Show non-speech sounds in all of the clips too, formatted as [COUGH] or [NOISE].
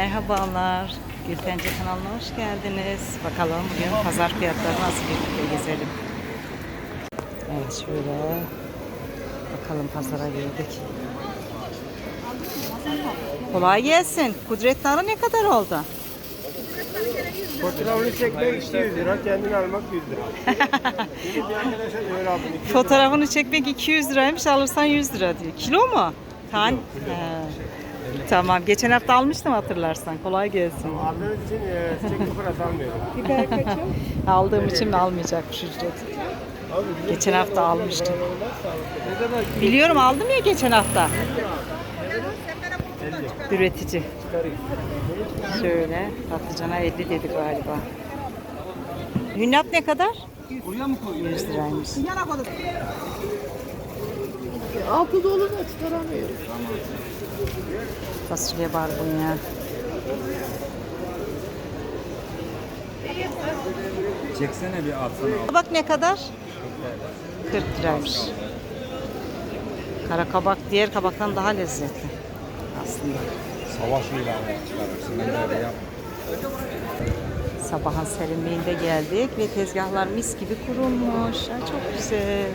Merhabalar. Gültence kanalına hoş geldiniz. Bakalım bugün pazar fiyatları nasıl birlikte gezelim. Evet şöyle. Bakalım pazara girdik. Kolay gelsin. Kudret narı ne kadar oldu? Fotoğrafını çekmek 200 lira, kendini almak 100 lira. Şimdi bir arkadaşa diyor abi 200 lira. Fotoğrafını çekmek 200 liraymış alırsan 100 lira diyor. Kilo mu? Tan. He. Tamam. Geçen hafta almıştım hatırlarsan. Kolay gelsin. Aldığınız için e, çekli fırat almıyorum. [LAUGHS] Aldığım için mi almayacakmış ücret? Abi, Geçen hafta almıştım. Biliyorum aldım ya geçen hafta. Üretici. Şöyle patlıcana 50 dedi galiba. Hünnap ne kadar? Buraya mı koyuyorsun? 100 liraymış. Altı dolu da çıkaramıyorum. Fasulye barbunya. Çeksene bir atsana. Kabak ne kadar? 40 liraymış. Kara kabak diğer kabaktan daha lezzetli aslında. Savaş ilanı çıkarırsın. Ben. Sabahın serinliğinde geldik ve tezgahlar mis gibi kurulmuş. Ay çok güzel.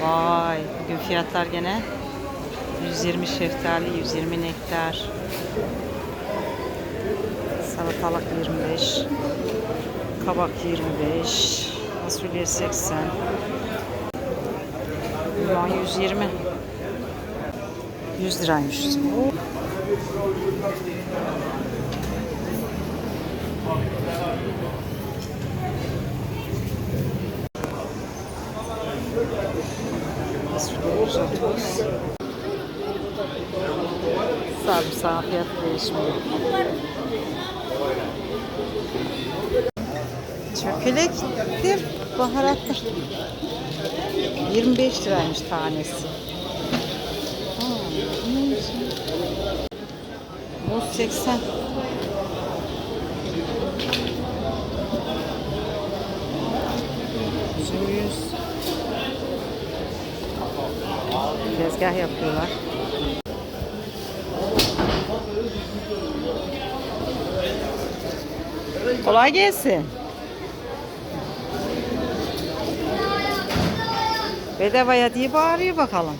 Vay, bugün fiyatlar gene 120 şeftali, 120 nektar. Salatalık 25. Kabak 25. Fasulye 80. Limon 120. 100 liraymış. Fasulye 130. Sarımsağı fiyat değişmiyor. Çökelek de baharatlı. 25 liraymış tanesi. Muz 80. Üzüm 100. Tezgah yapıyorlar. Kolay gelsin. Bedavaya diye bağırıyor bakalım.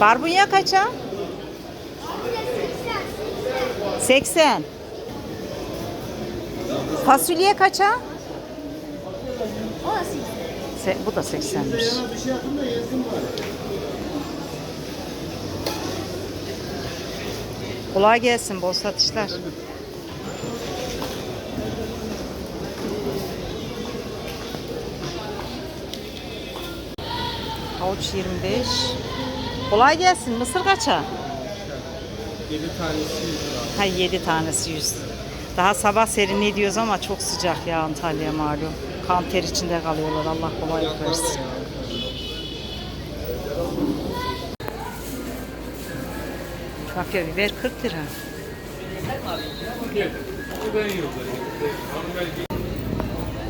Barbunya kaça? 80. Fasulye kaça? Se- bu da 80'miş. Kolay gelsin, bol satışlar. Havuç 25. Kolay gelsin. Mısır kaça? 7 tanesi 100 lira. Ha 7 tanesi 100. Daha sabah serinliği diyoruz ama çok sıcak ya Antalya malum. Kan ter içinde kalıyorlar. Allah kolaylık versin. Kapya biber 40 lira.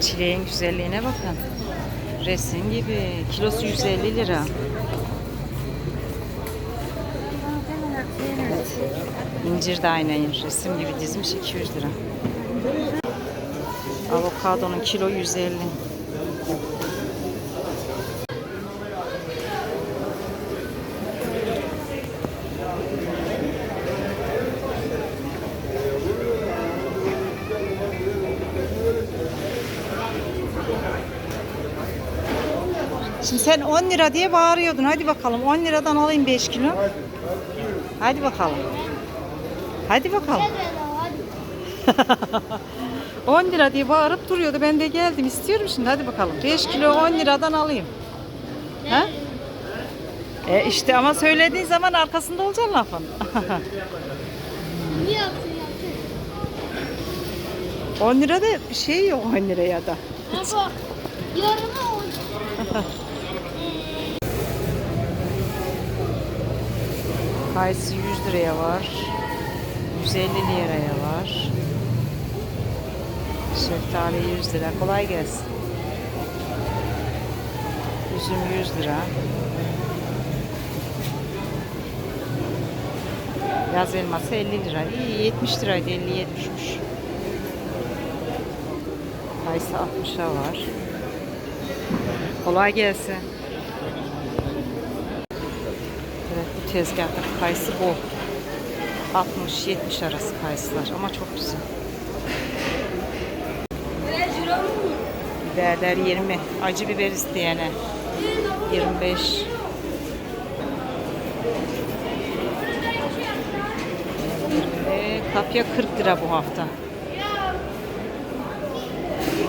Çileğin güzelliğine bakın. Resim gibi. Kilosu 150 lira. Evet. İncir de aynı resim gibi dizmiş 200 lira. Avokadonun kilo 150. Şimdi sen 10 lira diye bağırıyordun. Hadi bakalım 10 liradan alayım 5 kilo. Hadi bakalım. Hadi bakalım. [LAUGHS] 10 lira diye bağırıp duruyordu. Ben de geldim. istiyorum şimdi. Hadi bakalım. 5 kilo 10 liradan alayım. Ha? E işte ama söylediğin zaman arkasında olacaksın lafın. Niye yaptın yaptın? 10 lira da bir şey yok 10 liraya da. Baba yarına on. Kayısı 100 liraya var. 150 liraya var. Şeftali 100 lira. Kolay gelsin. Üzüm 100 lira. Yaz elması 50 lira. İyi 70 liraydı 50 70'miş. Kayısı 60'a var. Kolay gelsin. Evet bu tezgahta kayısı bol. 60-70 arası kayısılar ama çok güzel. Biberler 20. Acı biber isteyene 25. Ve kapya 40 lira bu hafta.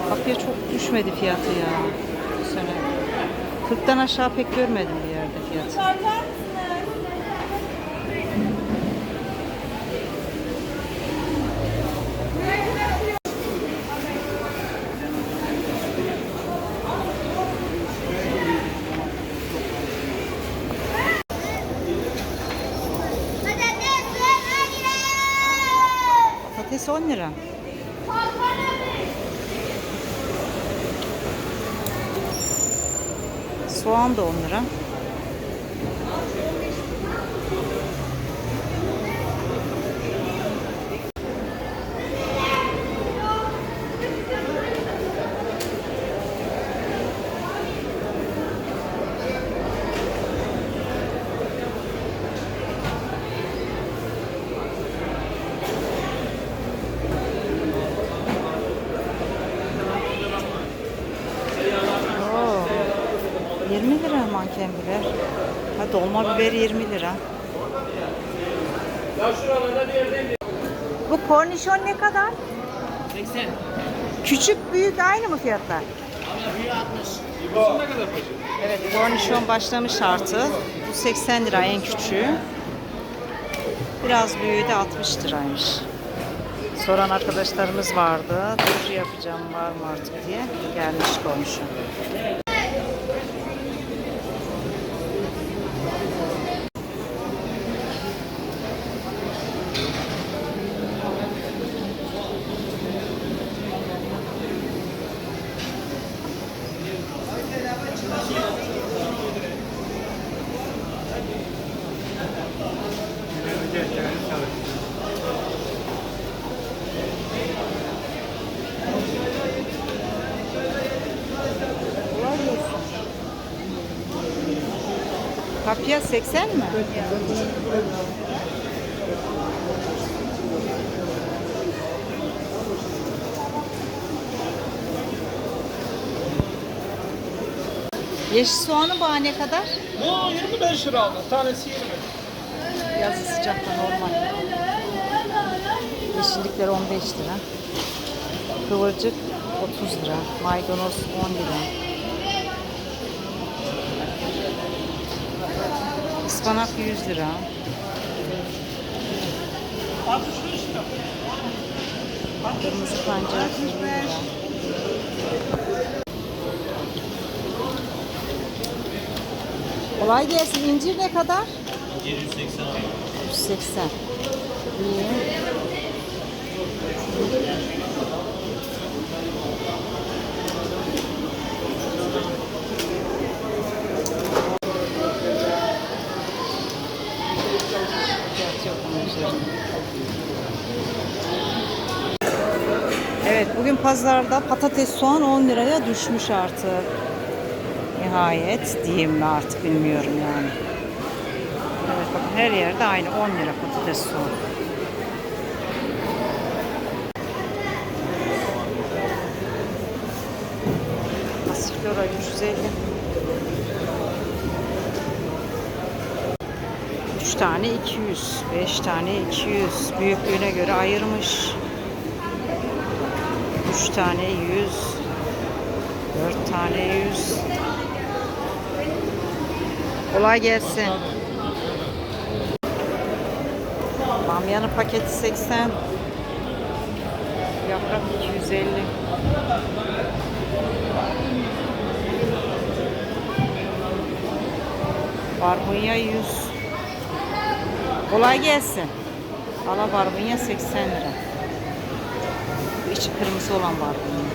Kapya çok düşmedi fiyatı ya bu sene. 40'tan aşağı pek görmedim bir yerde fiyatı. Patates 10 lira. Soğan da 10 lira. Oo, 20 lira manken biber. Ha dolma biber 20 lira. Bu kornişon ne kadar? 80. Küçük büyük aynı mı fiyatlar? Evet kornişon başlamış artı. Bu 80 lira en küçüğü. Biraz büyüğü de 60 liraymış. Soran arkadaşlarımız vardı. Dur yapacağım var mı artık diye. Gelmiş kornişon. Kapya 80 mi? Yeşil soğanı bana ne kadar? Bu 25 lira aldı. Tanesi 20. Yazı sıcakta normal. Yeşillikler 15 lira. Kıvırcık 30 lira. Maydanoz 10 lira. Ispanak 100 lira. 65 lira. Kırmızı pancar 20 lira. Kolay gelsin. İncir ne kadar? 180 180. İyi. Evet bugün pazarda patates soğan 10 liraya düşmüş artık. Nihayet diyeyim mi artık bilmiyorum yani. Evet bakın her yerde aynı 10 lira patates soğan. Pasiflora 350. tane 200, 5 tane 200. Büyüklüğüne göre ayırmış. 3 tane 100, 4 tane 100. Kolay gelsin. Bamyanın paketi 80. Yaprak 250. Barbunya 100. Kolay gelsin. Valla barbunya 80 lira. içi kırmızı olan var bunun.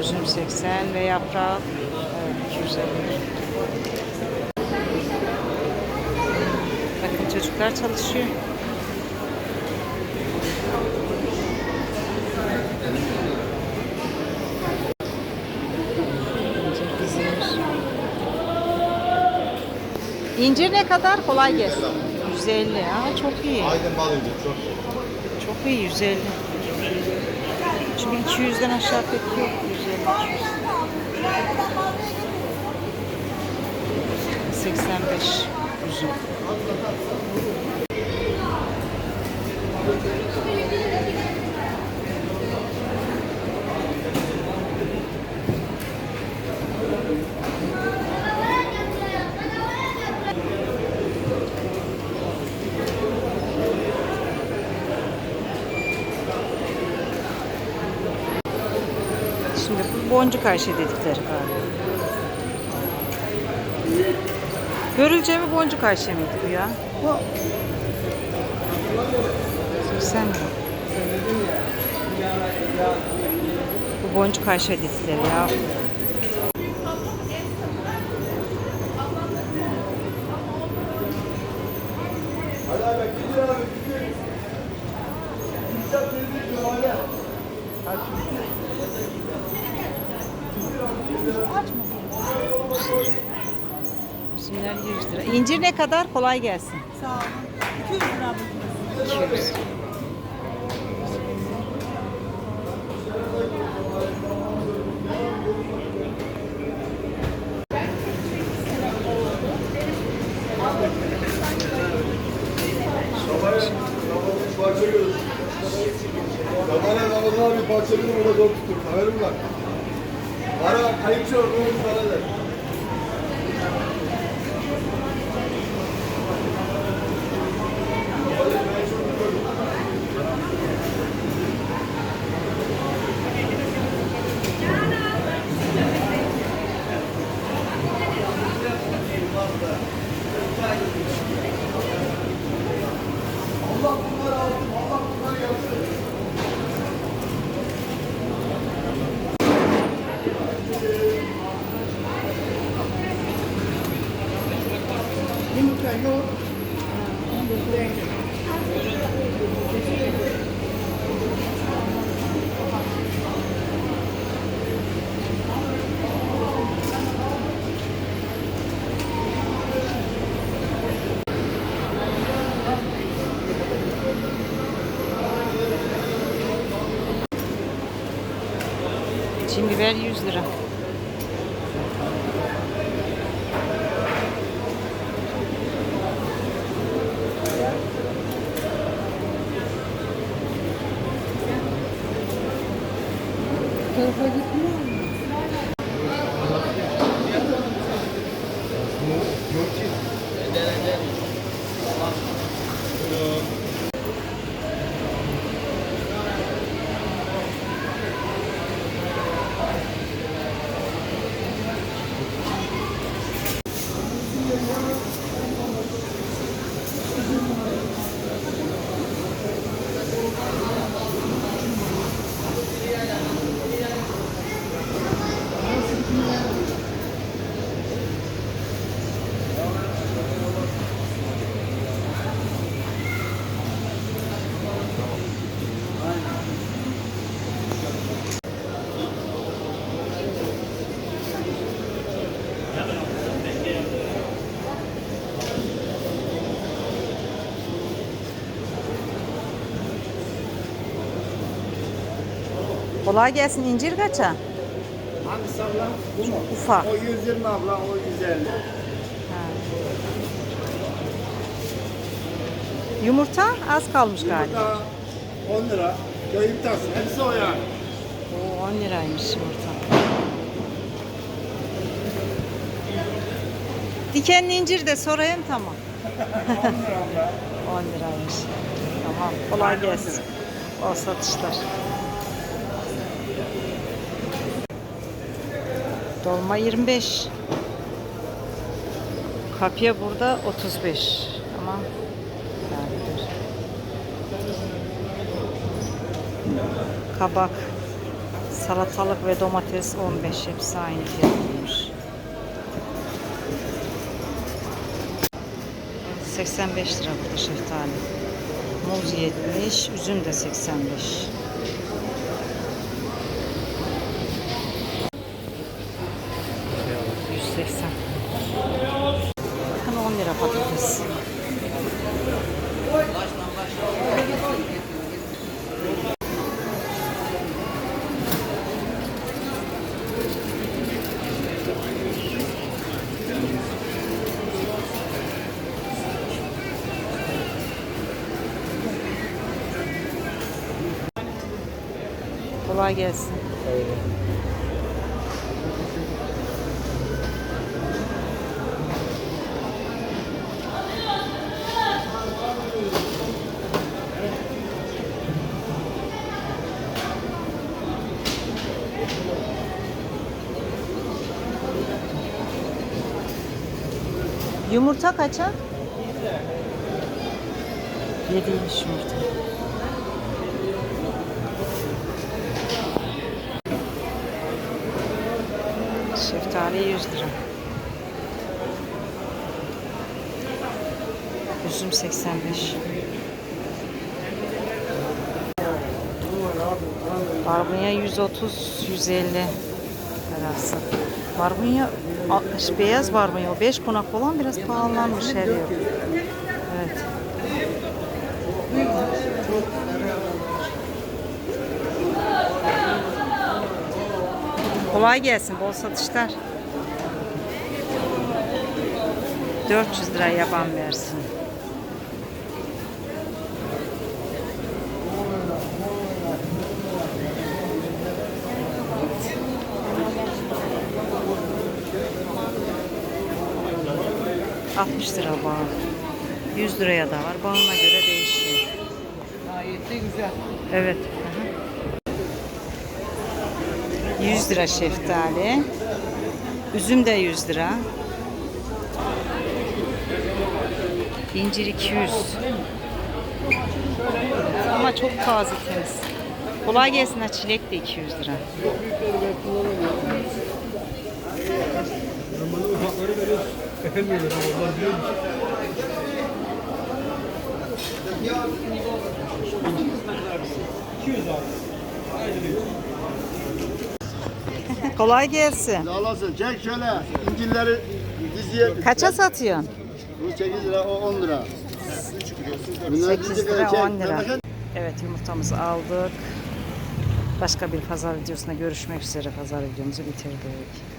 Üzüm 80 ve yaprak evet, 250. Bakın çocuklar çalışıyor. İncir dizilir. İncir ne kadar? Kolay gelsin. 150 ya çok iyi. Aydın bal incir çok. Çok iyi 150. Çünkü 200'den aşağı pek yok 150 200. 85 üzüm. Şimdi bu boncuk ayşe dedikleri galiba. Görülce mi boncuk ayşe miydi bu ya? Bu. 80 lira. Bu boncuk ayşe dedikleri ya. Üzümler 100 lira. İncir ne kadar? Kolay gelsin. Sağ olun. 200 lira bu. 200. Kamera Ramazan abi parçalını burada zor tutur. Haberim var. Ara kayıpçı olduğunu 121 lira. Kolay gelsin incir kaça? Hangisi abla? Bu mu? Ufak. O 120 abla, o 150. Yumurta az kalmış galiba. Burada 10 lira. Köy yumurtası. Hepsi o yani. Oo, 10 liraymış yumurta. Dikenli incir de sorayım tamam. [LAUGHS] 10 [LAUGHS] liraymış. Tamam. Kolay gelsin. Bol satışlar. Dolma 25. Kapya burada 35. Ama yani Kabak, salatalık ve domates 15. Hepsi aynı fiyatlıymış. 85 lira burada şeftali. Muz 70, üzüm de 85. Kolay gelsin. Yumurta kaça? Yediymiş yumurta. Şeftali 100 lira. Üzüm 85. Barbunya 130 150 arası. Barbunya beyaz barbunya o 5 konak olan biraz pahalanmış her yer. Evet. Kolay gelsin, bol satışlar. 400 lira yaban versin. ...60 lira bağ. 100 liraya da var. Bağına göre değişiyor. Gayet güzel. Evet. 100 lira şeftali. Üzüm de 100 lira. İncir 200. Ama çok taze temiz. Kolay gelsin ha çilek de 200 lira. Kolay gelsin. Sağ olasın. Çek şöyle. İncilleri diziye. Kaça satıyorsun? Bu 8 lira, o 10 lira. Bunlar 8 dizi lira çek. 10 lira. Evet yumurtamızı aldık. Başka bir pazar videosunda görüşmek üzere. Pazar videomuzu bitirdik.